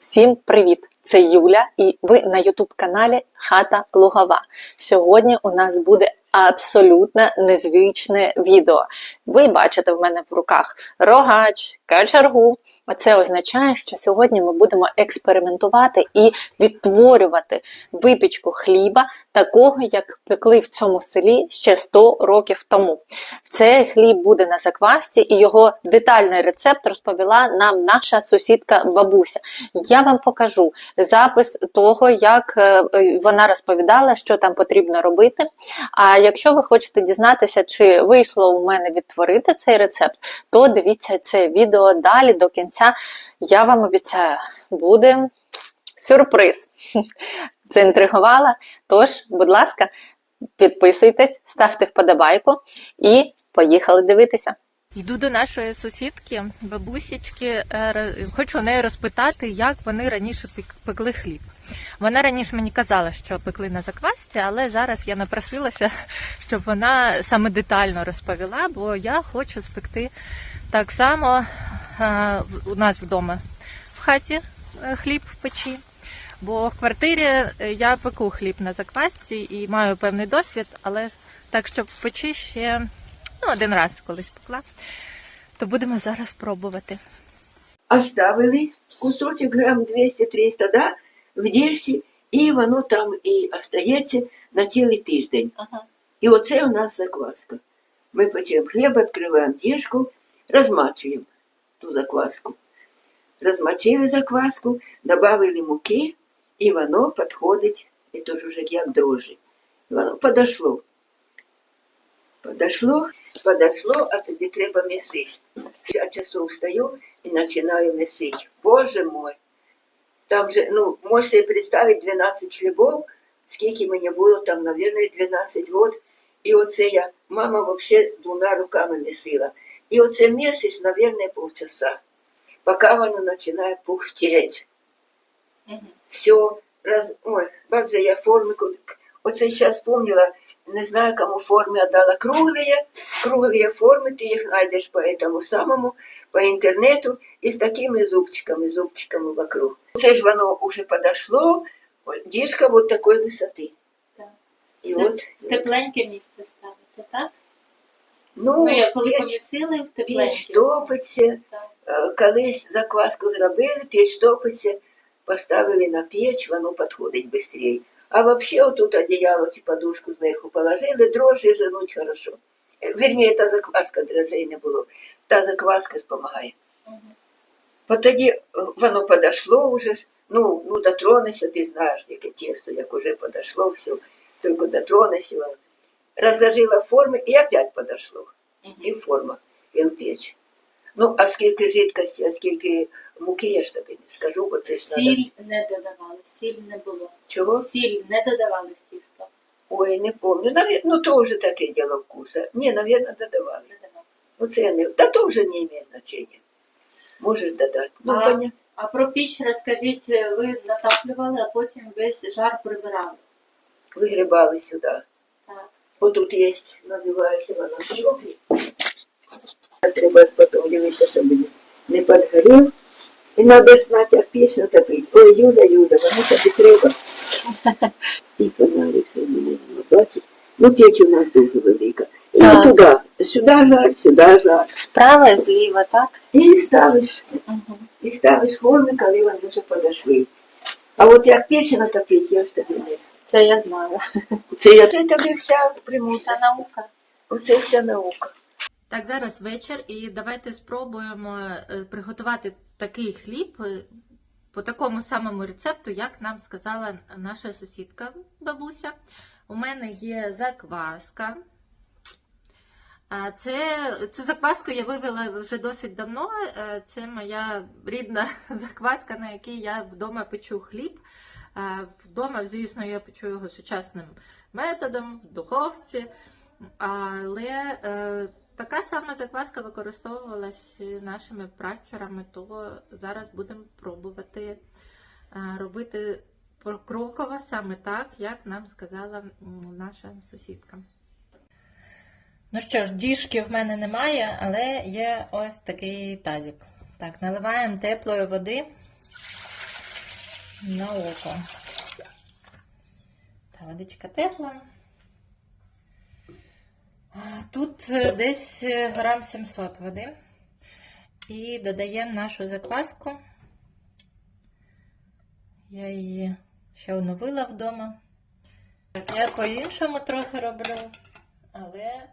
Всім привіт! Це Юля, і ви на Ютуб каналі Хата Лугова. Сьогодні у нас буде абсолютно незвичне відео. Ви бачите в мене в руках рогач, качергу. А Це означає, що сьогодні ми будемо експериментувати і відтворювати випічку хліба, такого, як пекли в цьому селі ще 100 років тому. Цей хліб буде на заквасці, і його детальний рецепт розповіла нам наша сусідка бабуся. Я вам покажу запис того, як е, е, вона розповідала, що там потрібно робити. А якщо ви хочете дізнатися, чи вийшло у мене відтворити цей рецепт, то дивіться це відео далі до кінця. Я вам обіцяю, буде сюрприз. Заінтригувала. Тож, будь ласка, підписуйтесь, ставте вподобайку і поїхали дивитися. Йду до нашої сусідки, бабусічки. е, Хочу у неї розпитати, як вони раніше пек- пекли хліб. Вона раніше мені казала, що пекли на заквасці, але зараз я напросилася, щоб вона саме детально розповіла, бо я хочу спекти так само е, у нас вдома в хаті е, хліб в печі. Бо в квартирі я пеку хліб на заквасці і маю певний досвід, але так, щоб в печі ще ну, один раз колись пекла, то будемо зараз пробувати. оставили кусочек грам 200-300, да, в діжці, і воно там і остається на цілий тиждень. Ага. І оце у нас закваска. Ми печемо хліб, відкриваємо діжку, розмачуємо ту закваску. Розмочили закваску, додали муки, і воно підходить, і то ж уже як дрожжі. Воно подошло. Подошло, подошло, а тоді треба місити. Я часу встаю і починаю месити. Боже мой! Там же, ну, можете представити 12 хлібов, скільки мені було там, мабуть, 12 год. І оце я, мама взагалі двома руками месила. І оце місиш, мабуть, полчаса, поки воно починає пухтеть. Все, раз, ой, бачите, я формику, оце зараз вспомнила, не знаю, кому форми отдала круглые, круглые формы, ты их найдешь по этому самому, по интернету, и с такими зубчиками, зубчиками вокруг. Це ж воно уже подошло, дишка вот такой высоты. Так. І Це от, В тепленьке місце ставити, так? ну, Ну, я коли піч, помісили в піч тепленьке. топиться, Так. Е, колись закваску зробили, піч топиться, поставили на піч, воно підходить швидше. А вообще отут одеяло чи подушку зверху положили, дрожжі женуть хорошо. Е, Вірніше, та закваска дрожжей не було. Та закваска допомагає. От тоді воно подошло вже, ну, ну дотронешся, ти знаєш, яке тісто, як уже подошло, все, тільки дотронешся. Розложила форми і опять подошло. І форма, і в піч. Ну, а скільки жидкості, а скільки муки, я ж тобі не скажу, бо це ж надо. Сіль не додавали, сіль не було. Чого? Сіль не додавали в тісто. Ой, не помню. Навер... Ну, то вже таке діло вкуса. Ні, навірно, додавали. Не додавали. Оце я не... Та то вже не має значення. Можеш додати. Ну, А- понятно. А про піч розкажіть, ви натаплювали, а потім весь жар прибирали. Вигрібали сюди. Так. Отут є, називається вона щоки. Треба дивитися, щоб не- підгорів. І треба знати, як пісню топити. Ой, Юля, Юля, воно тобі треба. І фонарик собі бачить. Ну, печь у нас дуже велика. І Так. туди, сюди жар, сюди жар. Справа, зліва, так? І ставиш, Угу. і ставиш форми, коли вони вже подошли. А от як печь натопити, я ж тобі не. Це я знала. Це я це тобі вся примута. Це наука. Оце вся наука. Так, зараз вечір, і давайте спробуємо е, приготувати такий хліб е, по такому самому рецепту, як нам сказала наша сусідка бабуся. У мене є закваска. Це, цю закваску я вивела вже досить давно. Е, Це моя рідна закваска, на якій я вдома печу хліб. Вдома, звісно, я печу його сучасним методом, в духовці. Але така сама закваска використовувалась нашими пращурами, то зараз будемо пробувати е, робити покроково саме так, як нам сказала наша сусідка. Ну що ж, діжки в мене немає, але є ось такий тазик. Так, наливаємо теплої води на око. Та водичка тепла. Тут е, десь е, грам 700 води. І додаємо нашу закваску. Я її ще оновила вдома. Я по-іншому трохи роблю, але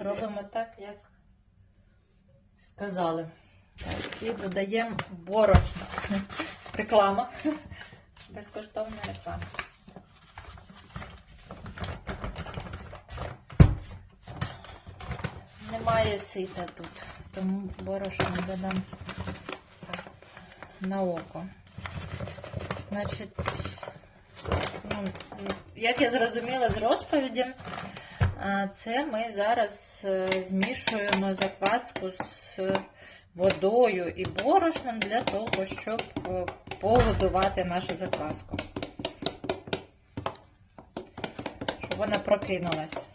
робимо так, як сказали. Так, і додаємо борошно. Реклама. Безкоштовна реклама. Немає сита тут, тому борошно додам на око. Значить, ну, як я зрозуміла з розповіді, це ми зараз е, змішуємо закваску з водою і борошном для того, щоб е, погодувати нашу закваску. Щоб вона прокинулась.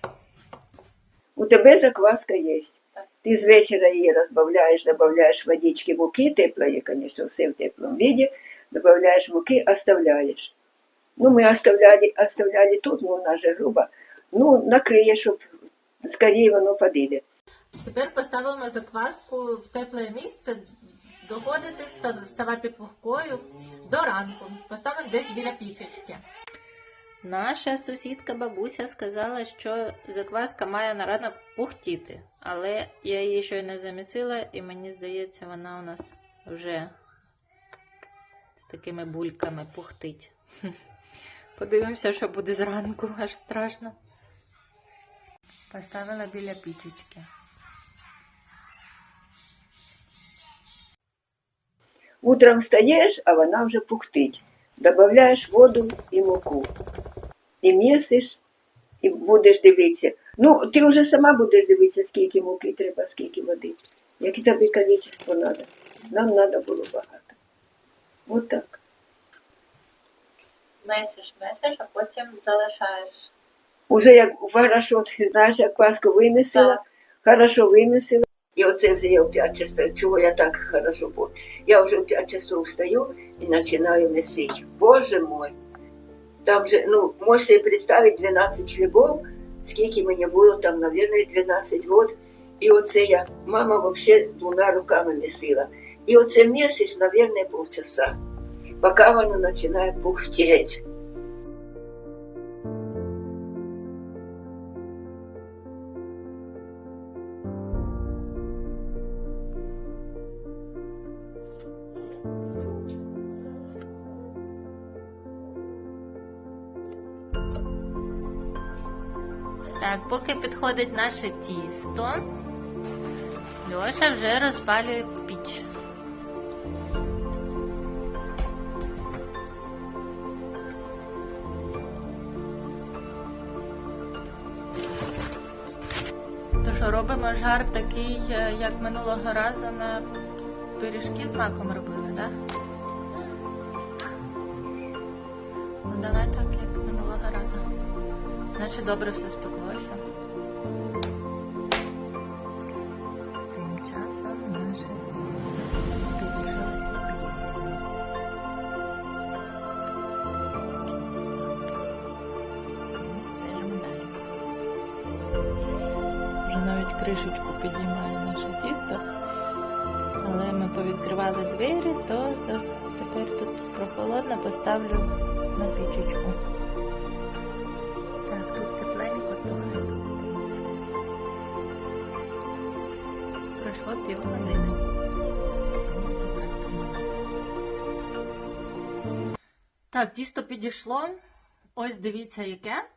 У тебе закваска є. Ти з вечора її розбавляєш, додаєш водички муки, теплої, звісно, все в теплому виді, додаєш муки, оставляєш. Ну, ми оставляли, оставляли тут, ну, вона же груба. Ну, накриє, щоб скоріше воно подійде. Тепер поставимо закваску в тепле місце, доходити, ставати пухкою до ранку. Поставимо десь біля пічечки. Наша сусідка бабуся сказала, що закваска має на ранок пухтіти, але я її щойно замісила, і мені здається, вона у нас вже з такими бульками пухтить. Подивимося, що буде зранку, аж страшно. Поставила біля пічечки. Утром встаєш, а вона вже пухтить. Додаєш воду і муку. І місиш, і будеш дивитися. Ну, ти вже сама будеш дивитися, скільки муки треба, скільки води. Яке тобі кількість треба. Нам треба було багато. От так. Месиш, месиш, а потім залишаєш. Уже як хорошо, ти знаєш, як паску вимісила, хорошо вимісила. І оце вже я в 5 часов, чого я так хорошо був. Я вже в 5 часов встаю і починаю месити. Боже мой, там же, ну, можете представити 12 хлібов, скільки мені було там, мабуть, 12 років. І оце я, мама взагалі двома руками висила. І оце місяць, мабуть, полчаса, поки воно починає пухтеть. Так, поки підходить наше тісто, Льоша вже розпалює піч. То що, робимо жар такий, е, як минулого разу на пиріжки з маком робили, так? Да? Ну давай так, як минулого разу. Наче добре все спеклося. Тим часом наше тісто підлишилось на. Стежимо далі. Вже навіть кришечку піднімає наше тісто. Але ми повідкривали двері, то тепер тут прохолодно поставлю на пічечку. Пройшло півгодини. Так, тісто підійшло. Ось дивіться, яке.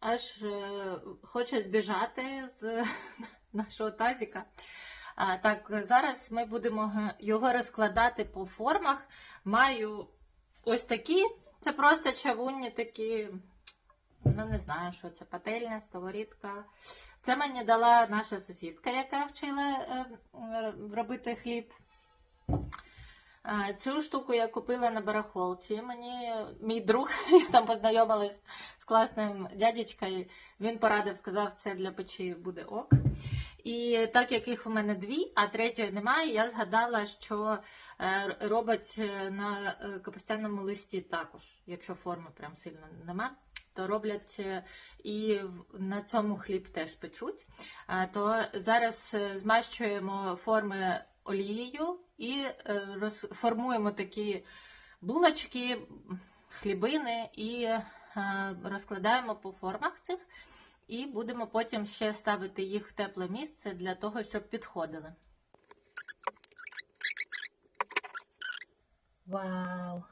Аж е, хоче збіжати з нашого тазіка. Так, зараз ми будемо його розкладати по формах. Маю ось такі. Це просто чавунні такі ну не знаю, що це пательня, сковорідка. Це мені дала наша сусідка, яка вчила е, робити хліб. Цю штуку я купила на барахолці. Мені мій друг я там познайомилась з класним дядечкою. Він порадив, сказав, це для печі буде ок. І так як їх у мене дві, а третьої немає, я згадала, що е, робить е, на капустяному листі також, якщо форми прям сильно нема, то роблять е, і на цьому хліб теж печуть. То зараз е, змащуємо форми олією і е, розформуємо такі булочки, хлібини і розкладаємо по формах цих. І будемо потім ще ставити їх в тепле місце для того, щоб підходили. Вау!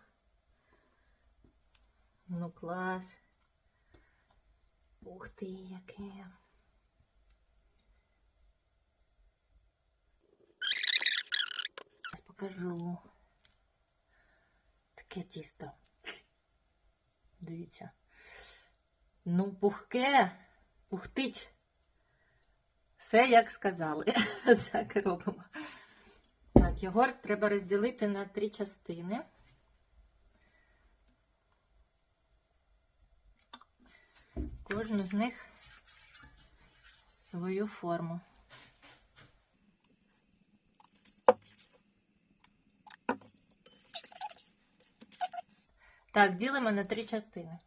Ну клас! Ух ти, яке! Зараз покажу. Таке тісто. Дивіться. Ну, пухке, пухтить. Все як сказали. Так робимо. Так, його треба розділити на три частини. Кожну з них свою форму. Так, ділимо на три частини.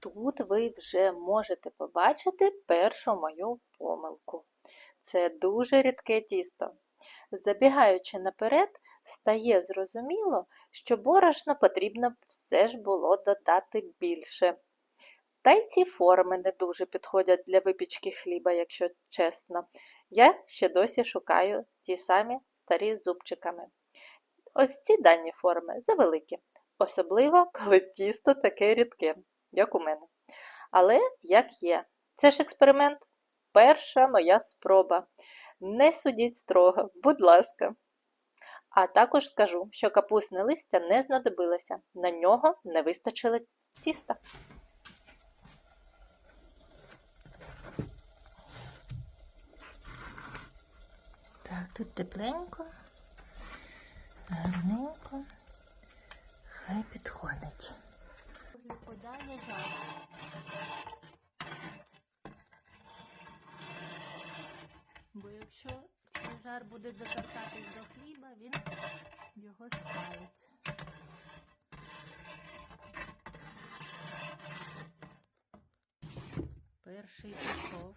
Тут ви вже можете побачити першу мою помилку. Це дуже рідке тісто. Забігаючи наперед, стає зрозуміло, що борошна потрібно все ж було додати більше. Та й ці форми не дуже підходять для випічки хліба, якщо чесно. Я ще досі шукаю ті самі старі з зубчиками. Ось ці дані форми завеликі, особливо коли тісто таке рідке, як у мене. Але як є, це ж експеримент, перша моя спроба. Не судіть строго, будь ласка. А також скажу, що капусне листя не знадобилося, на нього не вистачило тіста. Так, тут тепленько, гарненько, хай підходить. Бо якщо жар буде дотортатись до хліба, він його спалить. Перший пішов.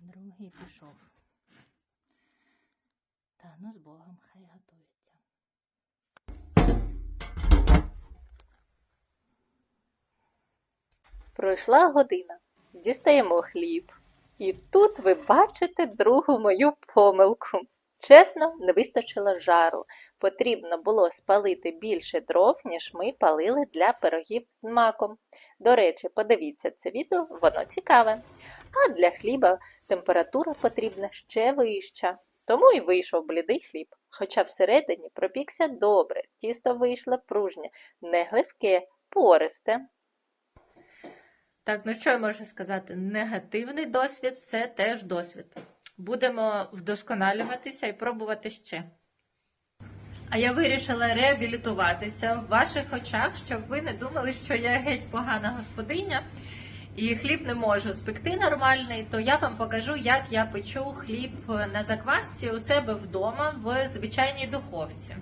Другий пішов. Та ну з Богом, хай готується. Пройшла година. Дістаємо хліб. І тут ви бачите другу мою помилку. Чесно, не вистачило жару. Потрібно було спалити більше дров, ніж ми палили для пирогів з маком. До речі, подивіться це відео, воно цікаве. А для хліба температура потрібна ще вища. Тому і вийшов блідий хліб. Хоча всередині пропікся добре, тісто вийшло пружнє, не гливке, пористе. Так, ну що я можу сказати? Негативний досвід це теж досвід. Будемо вдосконалюватися і пробувати ще. А я вирішила реабілітуватися в ваших очах, щоб ви не думали, що я геть погана господиня і хліб не можу спекти нормальний, то я вам покажу, як я печу хліб на заквасці у себе вдома в звичайній духовці.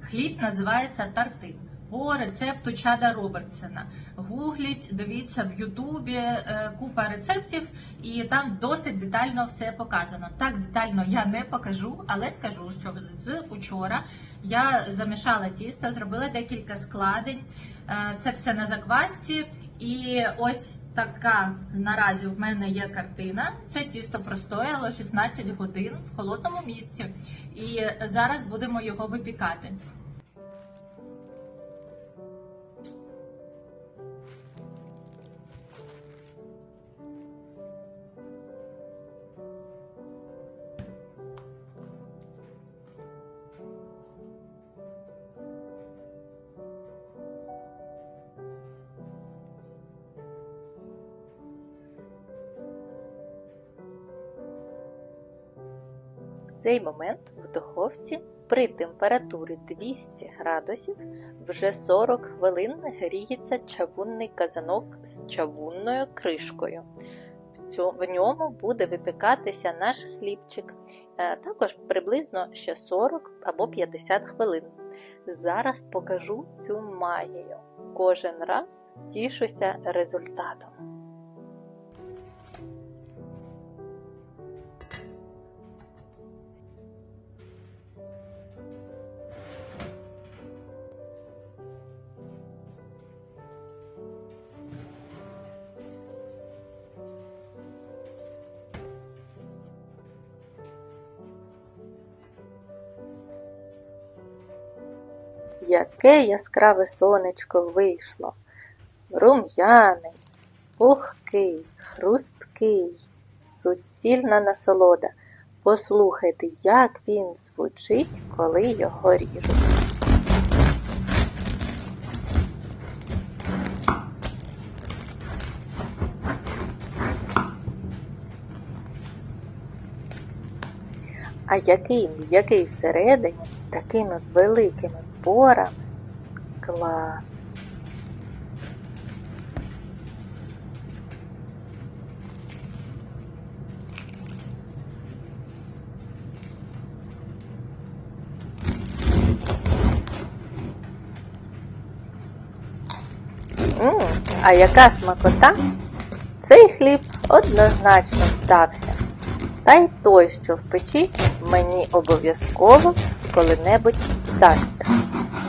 Хліб називається тартин по рецепту Чада Робертсона. Гугліть, дивіться в Ютубі е, купа рецептів, і там досить детально все показано. Так детально я не покажу, але скажу, що з учора я замішала тісто, зробила декілька складень. Е, Це все на заквасці. І ось така наразі в мене є картина. Це тісто простояло 16 годин в холодному місці. І зараз будемо його випікати. Цей момент в духовці при температурі 200 градусів вже 40 хвилин гріється чавунний казанок з чавунною кришкою. В ньому буде випікатися наш хлібчик, е, також приблизно ще 40 або 50 хвилин. Зараз покажу цю магію. Кожен раз тішуся результатом. Яке яскраве сонечко вийшло. Рум'яний, пухкий, хрусткий, суцільна насолода. Послухайте, як він звучить, коли його ріжуть. А який м'який всередині з такими великими порами. Клас! А яка смакота? Цей хліб однозначно вдався. Та й той, що в печі, мені обов'язково коли-небудь вдасться.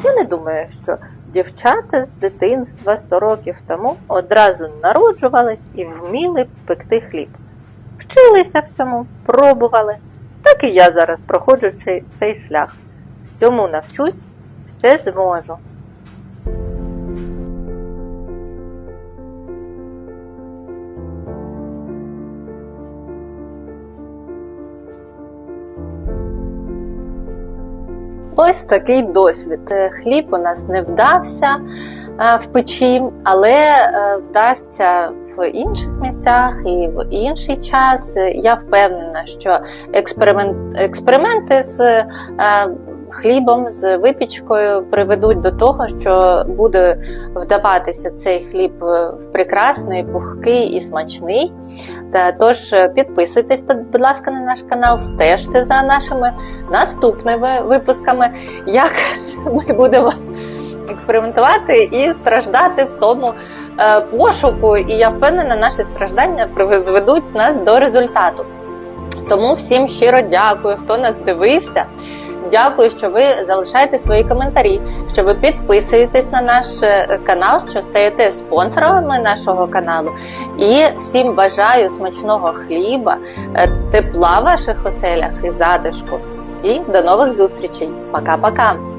Я не думаю, що дівчата з дитинства 100 років тому одразу народжувались і вміли пекти хліб. Вчилися всьому, пробували. Так і я зараз проходжу цей, шлях. Всьому навчусь, все зможу. Ось такий досвід. Е, Хліб у нас не вдався е, в печі, але е, вдасться в інших місцях і в інший час. Я впевнена, що експеримент, експерименти з хлібом, з випічкою приведуть до того, що буде вдаватися цей хліб е, прекрасний, пухкий і смачний. Та тож е, підписуйтесь, будь ласка, на наш канал, стежте за нашими наступними випусками, як ми будемо експериментувати і страждати в тому е, пошуку. І я впевнена, наші страждання призведуть нас до результату. Тому всім щиро дякую, хто нас дивився. Дякую, що ви залишаєте свої коментарі, що ви підписуєтесь на наш е, канал, що стаєте спонсорами нашого каналу. І всім бажаю смачного хліба, е, тепла в ваших оселях і затишку. І до нових зустрічей. Пока-пока!